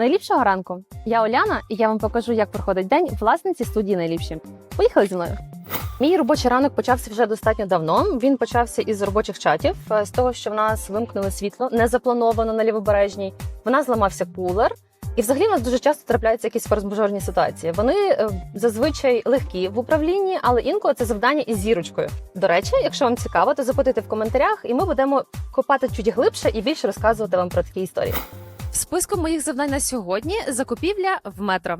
Найліпшого ранку. Я Оляна, і я вам покажу, як проходить день власниці студії найліпші. Поїхали зі мною. Мій робочий ранок почався вже достатньо давно. Він почався із робочих чатів, е, з того, що в нас вимкнули світло не заплановано на лівобережній. В нас зламався кулер. І взагалі в нас дуже часто трапляються якісь форс-мажорні ситуації. Вони е, зазвичай легкі в управлінні, але інколи це завдання із зірочкою. До речі, якщо вам цікаво, то запитуйте в коментарях, і ми будемо копати чуть глибше і більше розказувати вам про такі історії. В списку моїх завдань на сьогодні закупівля в метро.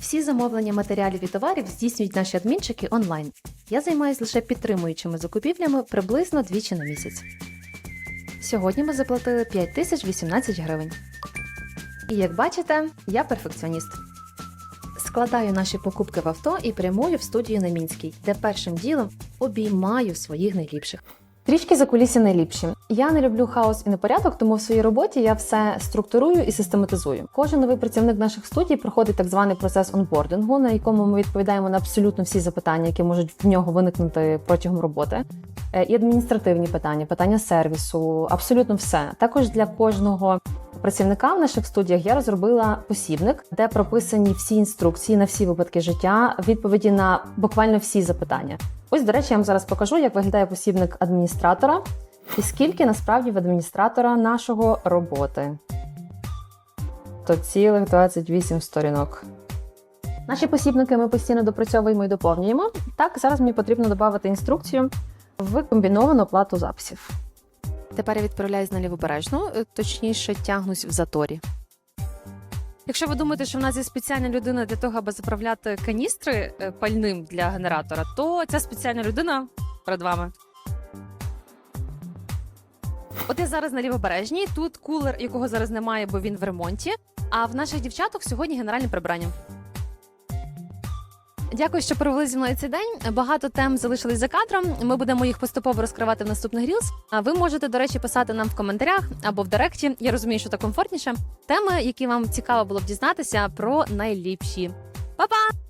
Всі замовлення матеріалів і товарів здійснюють наші адмінчики онлайн. Я займаюся лише підтримуючими закупівлями приблизно двічі на місяць. Сьогодні ми заплатили 5018 гривень. І як бачите, я перфекціоніст. Складаю наші покупки в авто і прямую в студію на Мінській, де першим ділом обіймаю своїх найліпших. Трішки за кулісі найліпші. Я не люблю хаос і непорядок, тому в своїй роботі я все структурую і систематизую. Кожен новий працівник наших студій проходить так званий процес онбордингу, на якому ми відповідаємо на абсолютно всі запитання, які можуть в нього виникнути протягом роботи. Е, І адміністративні питання, питання сервісу, абсолютно все. Також для кожного працівника в наших студіях я розробила посібник, де прописані всі інструкції на всі випадки життя, відповіді на буквально всі запитання. Ось, до речі, я вам зараз покажу, як виглядає посібник адміністратора і скільки насправді в адміністратора нашого роботи. То цілих 28 сторінок. Наші посібники ми постійно допрацьовуємо і доповнюємо. Так, зараз мені потрібно додати інструкцію в комбіновану оплату записів. Тепер я відправляюсь на лівобережну, е, точніше тягнусь в заторі. Якщо ви думаєте, що в нас є спеціальна людина для того, аби заправляти каністри е, пальним для генератора, то ця спеціальна людина перед вами. От я зараз на лівобережній. Тут кулер, якого зараз немає, бо він в ремонті. А в наших дівчаток сьогодні генеральне прибрання. Дякую, що провели зі мною цей день. Багато тем залишились за кадром. Ми будемо їх поступово розкривати в наступних рілс. А ви можете, до речі, писати нам в коментарях або в директі. Я розумію, що так комфортніше. Теми, які вам цікаво було б дізнатися про найліпші. Па-па!